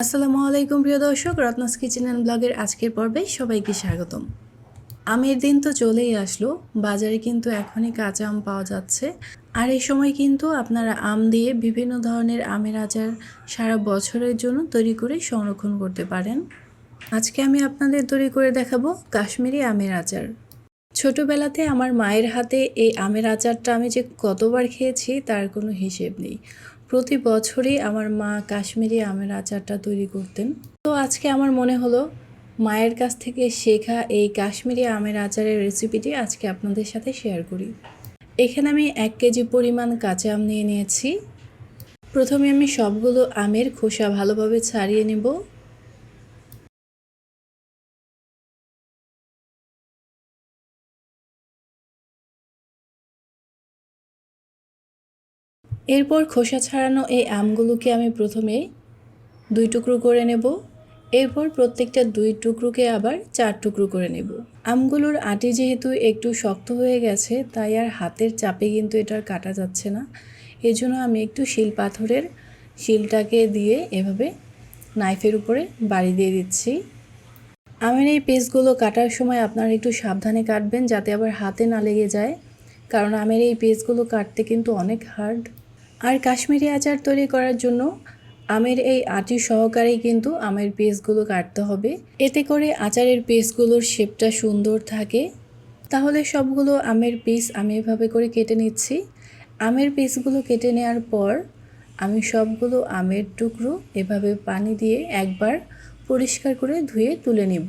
আসসালামু আলাইকুম, প্রিয় দর্শক। রত্নাস কিচেন অ্যান্ড ব্লগের আজকের পর্বে সবাইকে স্বাগতম। আমের দিন তো চলেই আসলো, বাজারে কিন্তু এখনই কাঁচা আম পাওয়া যাচ্ছে। আর এই সময় কিন্তু আপনারা আম দিয়ে বিভিন্ন ধরনের আমের আচার সারা বছরের জন্য তৈরি করে সংরক্ষণ করতে পারেন। আজকে আমি আপনাদের তৈরি করে দেখাবো কাশ্মীরি আমের আচার। ছোটবেলাতে আমার মায়ের হাতে এই আমের আচারটা আমি যে কতবার খেয়েছি, তার কোনো হিসেব নেই। প্রতি বছরই আমার মা কাশ্মীরি আমের আচারটা তৈরি করতেন। তো আজকে আমার মনে হলো, মায়ের কাছ থেকে শেখা এই কাশ্মীরি আমের আচারের রেসিপিটি আজকে আপনাদের সাথে শেয়ার করি। এখানে আমি এক কেজি পরিমাণ কাঁচা আম নিয়ে নিয়েছি। প্রথমে আমি সবগুলো আমের খোসা ভালোভাবে ছাড়িয়ে নেব। এরপর খোসা ছাড়ানো এই আমগুলোকে আমি প্রথমে দুই টুকরো করে নেব। এরপর প্রত্যেকটা দুই টুকরোকে আবার চার টুকরো করে নেব। আমগুলোর আটি যেহেতু একটু শক্ত হয়ে গেছে, তাই আর হাতের চাপে কিন্তু এটা আর কাটা যাচ্ছে না। এজন্য আমি একটু শিল পাথরের শিলটাকে দিয়ে এভাবে নাইফের উপরে বাড়ি দিয়ে দিচ্ছি। আমের এই পিসগুলো কাটার সময় আপনারা একটু সাবধানে কাটবেন, যাতে আবার হাতে না লেগে যায়। কারণ আমের এই পিসগুলো কাটতে কিন্তু অনেক হার্ড আর কাশ্মীরি আচার তৈরি করার জন্য আমের এই আটি সহকারেই কিন্তু আমের পিসগুলো কাটতে হবে। এতে করে আচারের পিসগুলোর শেপটা সুন্দর থাকে। তাহলে সবগুলো আমের পিস আমি এভাবে করে কেটে নিচ্ছি। আমের পিসগুলো কেটে নেওয়ার পর আমি সবগুলো আমের টুকরো এভাবে পানি দিয়ে একবার পরিষ্কার করে ধুয়ে তুলে নিব।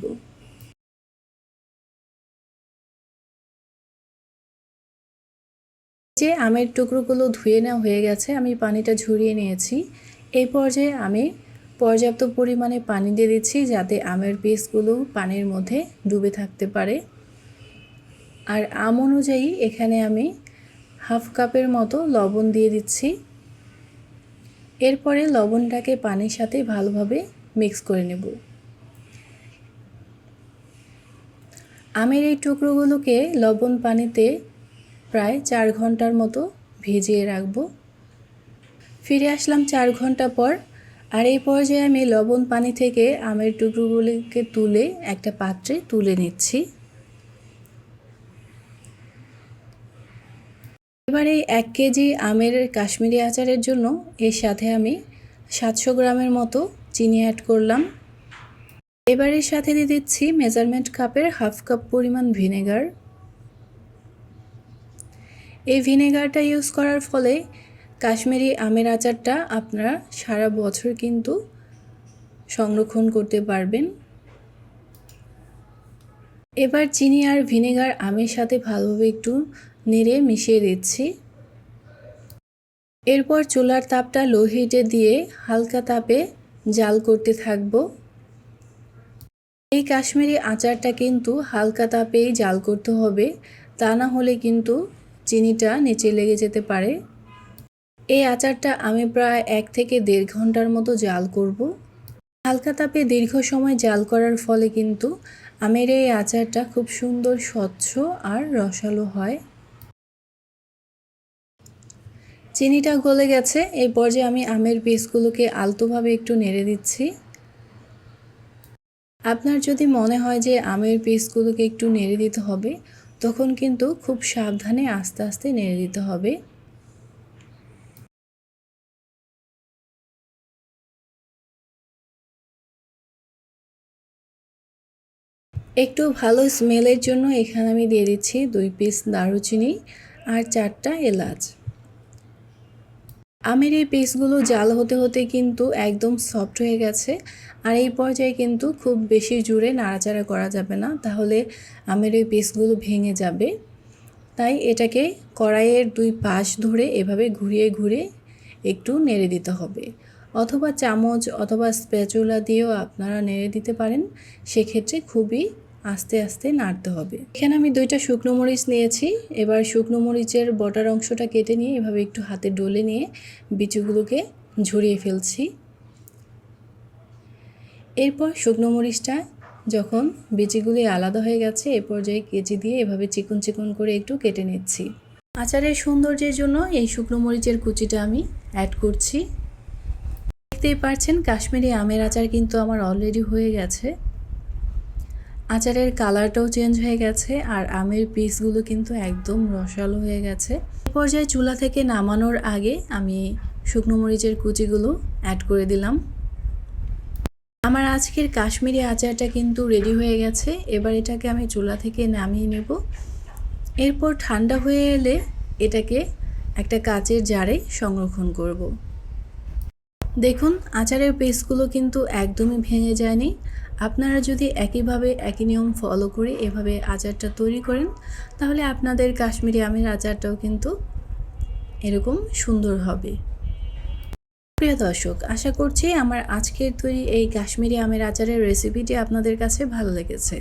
যে আমের টুকরোগুলো ধুয়ে নেওয়া হয়ে গেছে, আমি পানিটা ঝরিয়ে নিয়েছি। এই পর্যায়ে আমি পর্যাপ্ত পরিমাণে পানি দিয়ে দিচ্ছি যাতে আমের পিসগুলো পানির মধ্যে ডুবে থাকতে পারে। আর আম অনুযায়ী এখানে আমি হাফ কাপের মতো লবণ দিয়ে দিচ্ছি। এরপরে লবণটাকে পানির সাথে ভালোভাবে মিক্স করে নেব। আমের এই টুকরোগুলোকে লবণ পানিতে প্রায় চার ঘণ্টার মতো ভিজিয়ে রাখব। ফিরে আসলাম চার ঘণ্টা পর, আর এই পর্যায়ে আমি লবণ পানি থেকে আমের টুকরোগুলিকে তুলে একটা পাত্রে তুলে নিচ্ছি। এবারে এক কেজি আমের কাশ্মীরি আচারের জন্য এর সাথে আমি সাতশো গ্রামের মতো চিনি অ্যাড করলাম। এবার এর সাথে দিয়ে দিচ্ছি মেজারমেন্ট কাপের হাফ কাপ পরিমাণ ভিনেগার এই ভিনেগারটা ইউজ করার ফলে কাশ্মীরি আমের আচারটা আপনারা সারা বছর কিন্তু সংরক্ষণ করতে পারবেন। এবার চিনি আর ভিনেগার আমের সাথে ভালোভাবে একটু নেড়ে মিশিয়ে দিচ্ছি। এরপর চুলার তাপটা লো হিটে দিয়ে হালকা তাপে জাল করতে থাকব। এই কাশ্মীরি আচারটা কিন্তু হালকা তাপেই জাল করতে হবে, তা না হলে কিন্তু চিনিটা নিচে লেগে যেতে পারে। এই আচারটা আমি প্রায় এক থেকে দেড় ঘণ্টার মতো জাল করব। হালকা তাপে দীর্ঘ সময় জাল করার ফলে কিন্তু আমের এই আচারটা খুব সুন্দর, স্বচ্ছ আর রসালো হয়। চিনিটা গলে গেছে। এই পর্যায়ে আমি আমের পিসগুলোকে আলতোভাবে একটু নেড়ে দিচ্ছি। আপনার যদি মনে হয় যে আমের পিসগুলোকে একটু নেড়ে দিতে হবে তখন কিন্তু খুব সাবধানে আস্তে আস্তে নেড়ে দিতে হবে। একটু ভালো স্মেলের জন্য এখানে আমি দিয়ে দিচ্ছি দুই পিস দারুচিনি আর চারটা এলাচ। আমের এই পিসগুলো জাল হতে হতে কিন্তু একদম সফট হয়ে গেছে। আর এই পর্যায়ে কিন্তু খুব বেশি জুড়ে নাড়াচাড়া করা যাবে না, তাহলে আমের এই পিসগুলো ভেঙে যাবে। তাই এটাকে কড়াইয়ের দুই পাশ ধরে এভাবে ঘুরিয়ে ঘুরে একটু নেড়ে দিতে হবে। অথবা চামচ অথবা স্প্যাচুলা দিয়েও আপনারা নেড়ে দিতে পারেন, সেক্ষেত্রে খুবই আস্তে আস্তে নাড়তে হবে। এখানে আমি দুইটা শুকনো মরিচ নিয়েছি। এবার শুকনো মরিচের বটার অংশটা কেটে নিয়ে এভাবে একটু হাতে ডলে নিয়ে বিচুগুলোকে ঝরিয়ে ফেলছি। এরপর শুকনো মরিচটা যখন বিচিগুলি আলাদা হয়ে গেছে, এ পর্যায়ে কেজি দিয়ে এভাবে চিকন চিকন করে একটু কেটে নিচ্ছি। আচারের সৌন্দর্যের জন্য এই শুকনো মরিচের কুচিটা আমি অ্যাড করছি। দেখতেই পারছেন, কাশ্মীরি আমের আচার কিন্তু আমার অলরেডি হয়ে গেছে। আচারের কালারটাও চেঞ্জ হয়ে গেছে আর আমের পিসগুলো কিন্তু একদম রসালো হয়ে গেছে। এ পর্যায়ে চুলা থেকে নামানোর আগে আমি শুকনো মরিচের কুচিগুলো অ্যাড করে দিলাম। আমার আজকের কাশ্মীরি আচারটা কিন্তু রেডি হয়ে গেছে। এবার এটাকে আমি চুলা থেকে নামিয়ে নেব। এরপর ঠান্ডা হয়ে এলে এটাকে একটা কাচের জারে সংরক্ষণ করব। দেখুন, আচারের পিসগুলো কিন্তু একদমই ভেঙে যায়নি। আপনারা যদি একইভাবে একই নিয়ম ফলো করে এভাবে আচারটা তৈরি করেন, তাহলে আপনাদের কাশ্মীরি আমের আচারটাও কিন্তু এরকম সুন্দর হবে। প্রিয় দর্শক, আশা করছি আমার আজকের তৈরি এই কাশ্মীরি আমের আচারের রেসিপিটি আপনাদের কাছে ভালো লেগেছে।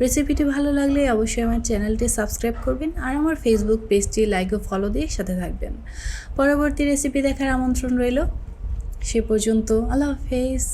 রেসিপিটি ভালো লাগলে অবশ্যই আমার চ্যানেলটি সাবস্ক্রাইব করবেন আর আমার ফেসবুক পেজটি লাইক ও ফলো দিয়ে সাথে থাকবেন। পরবর্তী রেসিপি দেখার আমন্ত্রণ রইল। সে পর্যন্ত আল্লাহ হাফেজ।